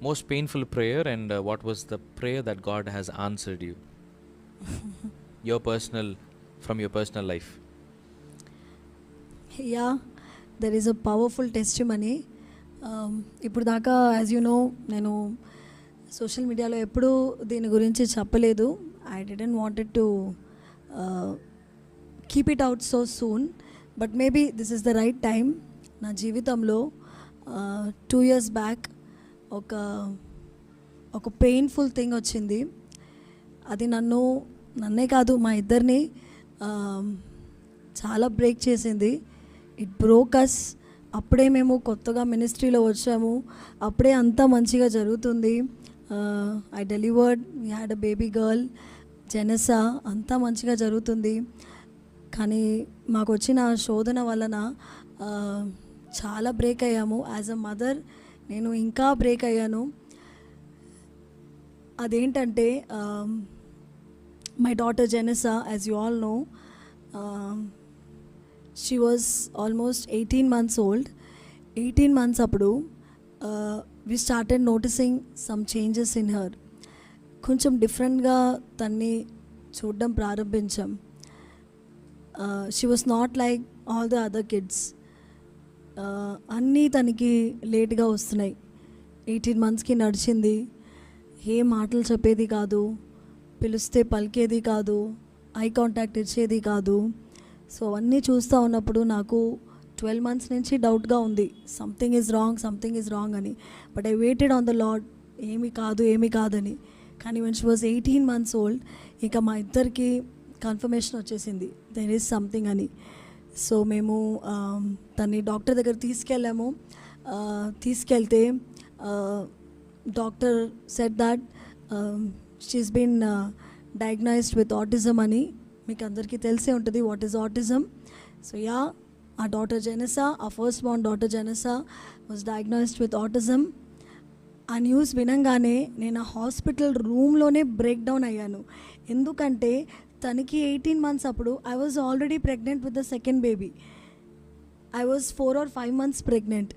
most painful prayer and uh, what was the prayer that God has answered you? your personal, from your personal life. Yeah there is a powerful testimony Um, ఇప్పుడు దాకా as you know నేను social మీడియాలో ఎప్పుడూ దీని గురించి చెప్పలేదు I didn't wanted to keep it out so soon but maybe this is the right time నా జీవితంలో టూ ఇయర్స్ బ్యాక్ ఒక ఒక పెయిన్ఫుల్ థింగ్ వచ్చింది. అది నన్ను నన్నే కాదు మా ఇద్దరిని చాలా బ్రేక్ చేసింది. ఇట్ బ్రోకస్ అప్పుడే మేము కొత్తగా మినిస్ట్రీలో వచ్చాము. అప్పుడే అంతా మంచిగా జరుగుతుంది. I delivered we had a baby girl Jenessa అంతా మంచిగా జరుగుతుంది. కానీ మాకు వచ్చిన శోధన వలన చాలా బ్రేక్ అయ్యాము. యాజ్ అ మదర్ నేను ఇంకా బ్రేక్ అయ్యాను. అదేంటంటే my daughter Jenessa as you all know she was almost eighteen months old eighteen months అప్పుడు we started noticing some changes in her కొంచెం డిఫరెంట్గా తన్ని చూడడం ప్రారంభించాం. She was not like all the other kids అన్నీ తనకి లేట్గా వస్తున్నాయి. ఎయిటీన్ మంత్స్కి నడిచింది. ఏ మాటలు చెప్పేది కాదు. పిలిస్తే పలికేది కాదు. ఐ కాంటాక్ట్ ఇచ్చేది కాదు. సో అవన్నీ చూస్తూ ఉన్నప్పుడు నాకు ట్వెల్వ్ మంత్స్ నుంచి డౌట్గా ఉంది. Something is wrong something is wrong అని. But I waited on the Lord ఏమి కాదు ఏమి కాదని. కానీ when she was eighteen months old ఇంకా మా ఇద్దరికి కన్ఫర్మేషన్ వచ్చేసింది. దెర్ ఈజ్ సంథింగ్ అని. సో మేము తన్ని డాక్టర్ దగ్గర తీసుకెళ్ళాము. తీసుకెళ్తే doctor said that she's been diagnosed with autism అని మీకు అందరికీ తెలిసే ఉంటుంది what is autism so yeah uh daughter Jenessa uh first bond daughter Jenessa was diagnosed with autism ఆ న్యూస్ వినంగానే నేను ఆ హాస్పిటల్ రూమ్లోనే బ్రేక్ డౌన్ అయ్యాను. ఎందుకంటే తనకి ఎయిటీన్ మంత్స్ అప్పుడు I was already pregnant with the second baby I was four or five months pregnant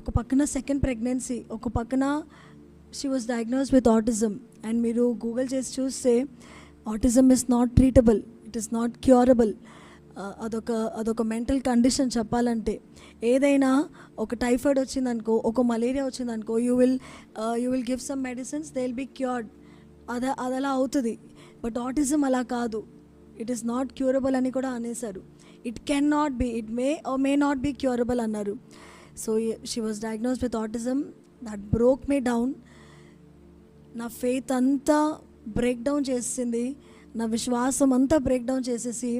ఒక పక్కన సెకండ్ ప్రెగ్నెన్సీ ఒక పక్కన she was diagnose with autism and మీరు గూగుల్ చేసి చూస్తే autism is not treatable it is not curable అదొక అదొక mental condition చెప్పాలంటే. ఏదైనా ఒక టైఫాయిడ్ వచ్చిందనుకో ఒక మలేరియా వచ్చిందనుకో you will you will give some medicines they will be cured అద అది అలా అవుతుంది. బట్ ఆటిజం అలా కాదు. ఇట్ ఈస్ నాట్ క్యూరబుల్ అని కూడా అనేసారు it can not be it may or may not be curable అన్నారు. So she was diagnose with autism that broke me down నా ఫెయిత్ అంతా బ్రేక్ డౌన్ చేసింది. నా విశ్వాసం అంతా బ్రేక్ డౌన్ చేసేసి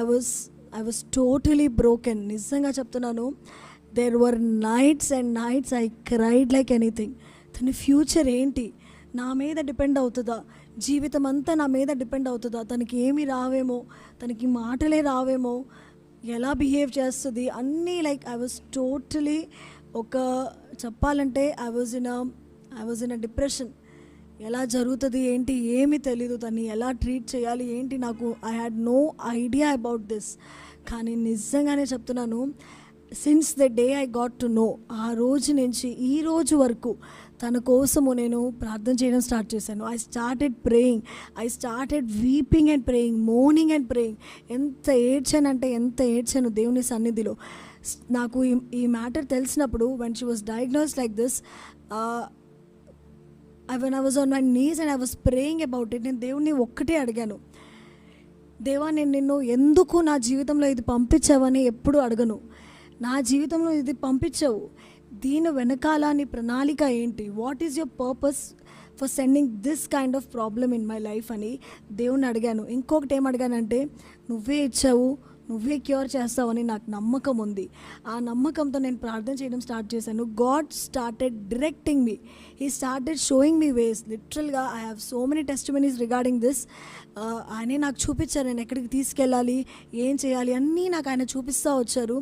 I was I was totally broken నిజంగా చెప్తున్నాను. There were nights and nights I cried like anything తన ఫ్యూచర్ ఏంటి? నా మీద డిపెండ్ అవుతుందా? జీవితం అంతా నా మీద డిపెండ్ అవుతుందా? తనకి ఏమి రావేమో? తనకి మాటలే రావేమో? ఎలా బిహేవ్ చేస్తుంది? అన్నీ లైక్ ఐ వాజ్ టోటలీ ఒక చెప్పాలంటే I was in I was in a depression ఎలా జరుగుతుంది? ఏంటి? ఏమీ తెలీదు తన్ని. ఎలా ట్రీట్ చేయాలి? ఏంటి? నాకు I had no idea about this కానీ నిజంగానే చెప్తున్నాను since the day I got to know ఆ రోజు నుంచి ఈ రోజు వరకు తన కోసము నేను ప్రార్థన చేయడం స్టార్ట్ చేశాను. I started praying I started weeping and praying morning and praying ఎంత ఏడ్చానంటే ఎంత ఏడ్చాను దేవుని సన్నిధిలో. నాకు ఈ ఈ మ్యాటర్ తెలిసినప్పుడు when she was diagnose like this I one I was on my knees and I was praying about it నేను దేవుణ్ణి ఒక్కటే అడిగాను. దేవా నేను నిన్ను ఎందుకు నా జీవితంలో ఇది పంపించావని ఎప్పుడు అడగను. నా జీవితంలో ఇది పంపించవు. దీని వెనకాల నీ ప్రణాళిక ఏంటి? What is your purpose for sending this kind of problem in my life అని దేవుణ్ణి అడిగాను. ఇంకొకటి ఏం అడిగానంటే నువ్వే ఇచ్చావు నువ్వే క్యూర్ చేస్తావని నాకు నమ్మకం ఉంది. ఆ నమ్మకంతో నేను ప్రార్థన చేయడం స్టార్ట్ చేశాను. God started directing me he started showing me ways లిటరల్గా I have so many testimonies regarding this ఆయనే నాకు చూపించారు. నేను ఎక్కడికి తీసుకెళ్ళాలి? ఏం చేయాలి? అన్నీ నాకు ఆయన చూపిస్తూ వచ్చారు.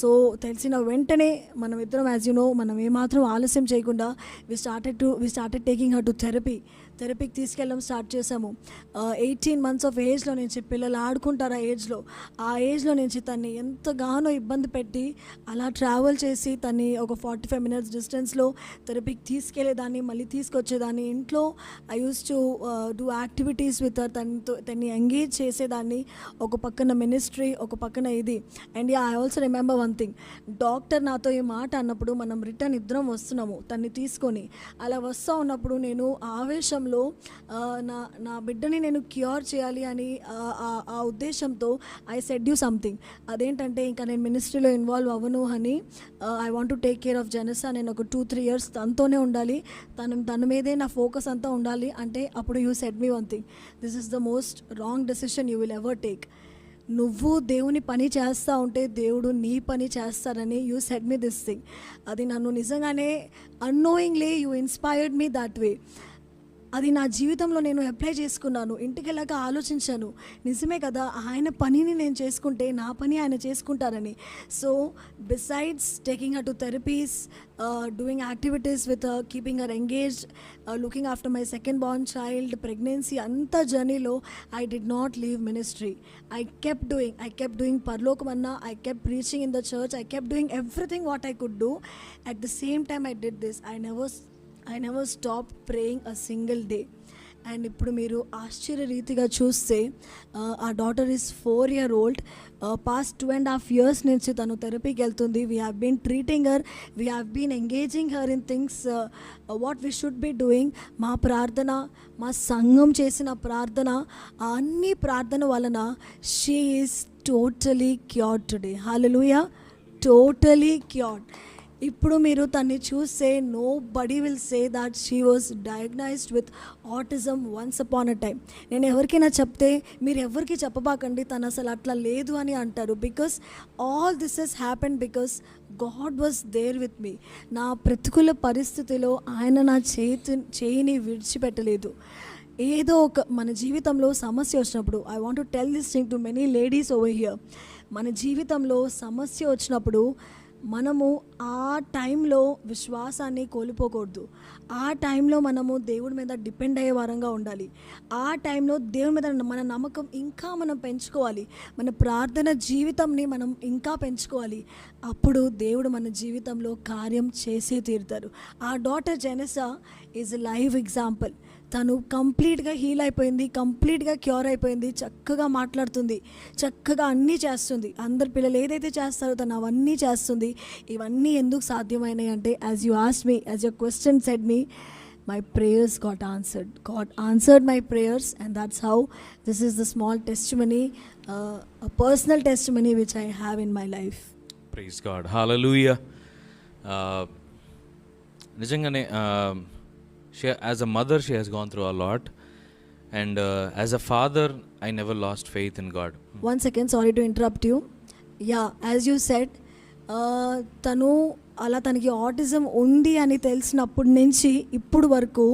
సో తెలిసిన వెంటనే మనం ఇద్దరం యాజ్ యూ నో మనం ఏమాత్రం ఆలస్యం చేయకుండా we started to we started taking her to therapy థెరపీకి తీసుకెళ్ళడం స్టార్ట్ చేసాము ఎయిటీన్ మంత్స్ ఆఫ్ ఏజ్లో నుంచి పిల్లలు ఆడుకుంటారు ఆ ఏజ్లో. ఆ ఏజ్లో నుంచి తన్ని ఎంతగానో ఇబ్బంది పెట్టి అలా ట్రావెల్ చేసి తన్ని ఒక ఫార్టీ ఫైవ్ మినిట్స్ డిస్టెన్స్లో థెరపీకి తీసుకెళ్ళేదాన్ని మళ్ళీ తీసుకొచ్చేదాన్ని. ఇంట్లో I use to do activities with తనతో తన్ని ఎంగేజ్ చేసేదాన్ని. ఒక పక్కన మినిస్ట్రీ ఒక పక్కన ఇది. And I also remember one thing. Doctor నాతో ఈ మాట అన్నప్పుడు మనం రిటర్న్ ఇద్దరం వస్తున్నాము తన్ని తీసుకొని. అలా వస్తూ ఉన్నప్పుడు నేను ఆవేశంలో సమయంలో నా నా బిడ్డని నేను క్యూర్ చేయాలి అని ఆ- ఉద్దేశంతో ఐ సెడ్ యూ సంథింగ్. అదేంటంటే ఇంకా నేను మినిస్ట్రీలో ఇన్వాల్వ్ అవ్వను అని I want to take care of జనసా. నేను ఒక టూ త్రీ ఇయర్స్ తనతోనే ఉండాలి. తను తన మీదే నా ఫోకస్ అంతా ఉండాలి. అంటే అప్పుడు you said me one thing. This is the most wrong decision you will ever take. నువ్వు దేవుని పని చేస్తూ ఉంటే దేవుడు నీ పని చేస్తారని you said me this thing. అది నన్ను నిజంగానే annoyingly you inspired me that way అది నా జీవితంలో నేను అప్లై చేసుకున్నాను. ఇంటికి వెళ్ళాక ఆలోచించాను. నిజమే కదా ఆయన పనిని నేను చేసుకుంటే నా పని ఆయన చేసుకుంటారని. So besides taking her to therapies doing activities with keeping her engage looking after my second born child pregnancy అంత జర్నీలో I did not leave ministry I kept doing I kept doing పర్లోకమన్నా I kept reaching in the church I kept doing everything what I could do at the same time I did this I never I never stop praying a single day and ఇప్పుడు మీరు ఆశ్చర్య రీతిగా చూస్తే ఆ, daughter is four year old past two and half years నుంచి తను థెరపీకి వెళ్తుంది. We have been treating her we have been engaging her in things what we should be doing మా ప్రార్థన మా సంఘం చేసిన ప్రార్థన అన్ని ప్రార్థన వలన she is totally cure today hallelujah totally cured ఇప్పుడు మీరు తన్ని చూస్తే nobody will say that she was diagnosed with autism once upon a time నేను ఎవరికైనా చెప్తే మీరు ఎవరికి చెప్పబాకండి తను అసలు అట్లా లేదు అని అంటారు. Because all this has happen because God was there with me నా ప్రతికూల పరిస్థితిలో ఆయన నా చేతి చేయిని విడిచిపెట్టలేదు. ఏదో ఒక మన జీవితంలో సమస్య వచ్చినప్పుడు I want to tell this thing to many ladies over here మన జీవితంలో సమస్య వచ్చినప్పుడు మనము ఆ టైంలో విశ్వాసాన్ని కోల్పోకూడదు. ఆ టైంలో మనము దేవుడి మీద డిపెండ్ అయ్యే వారంగా ఉండాలి. ఆ టైంలో దేవుడి మీద మన నమ్మకం ఇంకా మనం పెంచుకోవాలి. మన ప్రార్థన జీవితంని మనం ఇంకా పెంచుకోవాలి. అప్పుడు దేవుడు మన జీవితంలో కార్యం చేసే తీరుతారు. ఆ డాటర్ జెనసా ఈజ్ లైవ్ ఎగ్జాంపుల్ తను కంప్లీట్గా హీల్ అయిపోయింది కంప్లీట్గా క్యూర్ అయిపోయింది చక్కగా మాట్లాడుతుంది చక్కగా అన్నీ చేస్తుంది. అందరు పిల్లలు ఏదైతే చేస్తారో తను అవన్నీ చేస్తుంది. ఇవన్నీ ఎందుకు సాధ్యమైనాయి అంటే as you ask me as you question said me my prayers got answered got answered my prayers and that's how this is the small testimony personal testimony which I have in my life praise God hallelujah నిజంగానే she as a mother she has gone through a lot and as a father I never lost faith in God one second sorry to interrupt you yeah as you said uh, తను అలా తనకి autism ఉంది అని తెలిసినప్పటి నుంచి ఇప్పుడు వరకు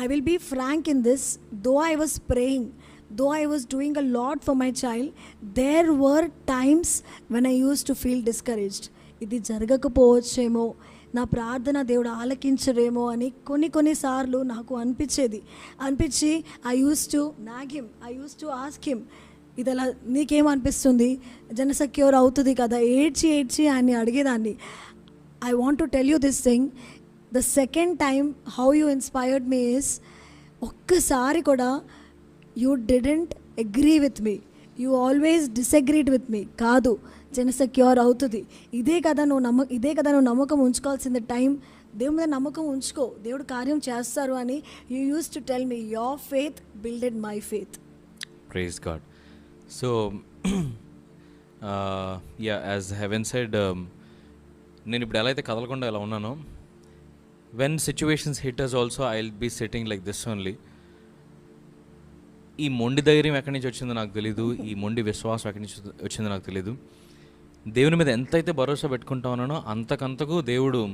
I will be frank in this though I was praying though I was doing a lot for my child there were times when I use to feel discouraged ఇది జరగకపోవచ్చేమో నా ప్రార్థన దేవుడు ఆలకించరేమో అని కొన్ని కొన్నిసార్లు నాకు అనిపించేది. అనిపించి I use to nag him I use to ask him ఇది అలా నీకేమనిపిస్తుంది జనసెక్యూర్ అవుతుంది కదా. ఏడ్చి ఏడ్చి ఆయన్ని అడిగేదాన్ని. I want to tell you this thing the second time how you inspired me is ఒక్కసారి కూడా you didn't agree with me you always disagreed with me కాదు. జన సెక్యూర్ అవుతుంది. ఇదే కదా నువ్వు నమ్మ ఇదే కదా నువ్వు నమ్మకం ఉంచుకోవాల్సింది టైం. దేవుడి మీద నమ్మకం ఉంచుకో. దేవుడు కార్యం చేస్తారు అని you use to tell me your faith builded my faith praise God so yeah as heaven side నేను ఇప్పుడు ఎలా అయితే కదలకుండా ఎలా ఉన్నానో when situations hit us also I will be sitting like this only ఈ మొండి ధైర్యం ఎక్కడి నుంచి వచ్చిందో నాకు తెలీదు. ఈ మొండి విశ్వాసం ఎక్కడి నుంచి వచ్చిందో నాకు తెలీదు. దేవుని మీద ఎంతైతే భరోసా పెట్టుకుంటా ఉన్నానో అంతకంతకు దేవుడు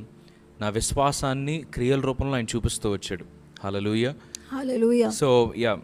నా విశ్వాసాన్ని క్రియల రూపంలో ఆయన చూపిస్తూ వచ్చాడు. హలలుయ సో యా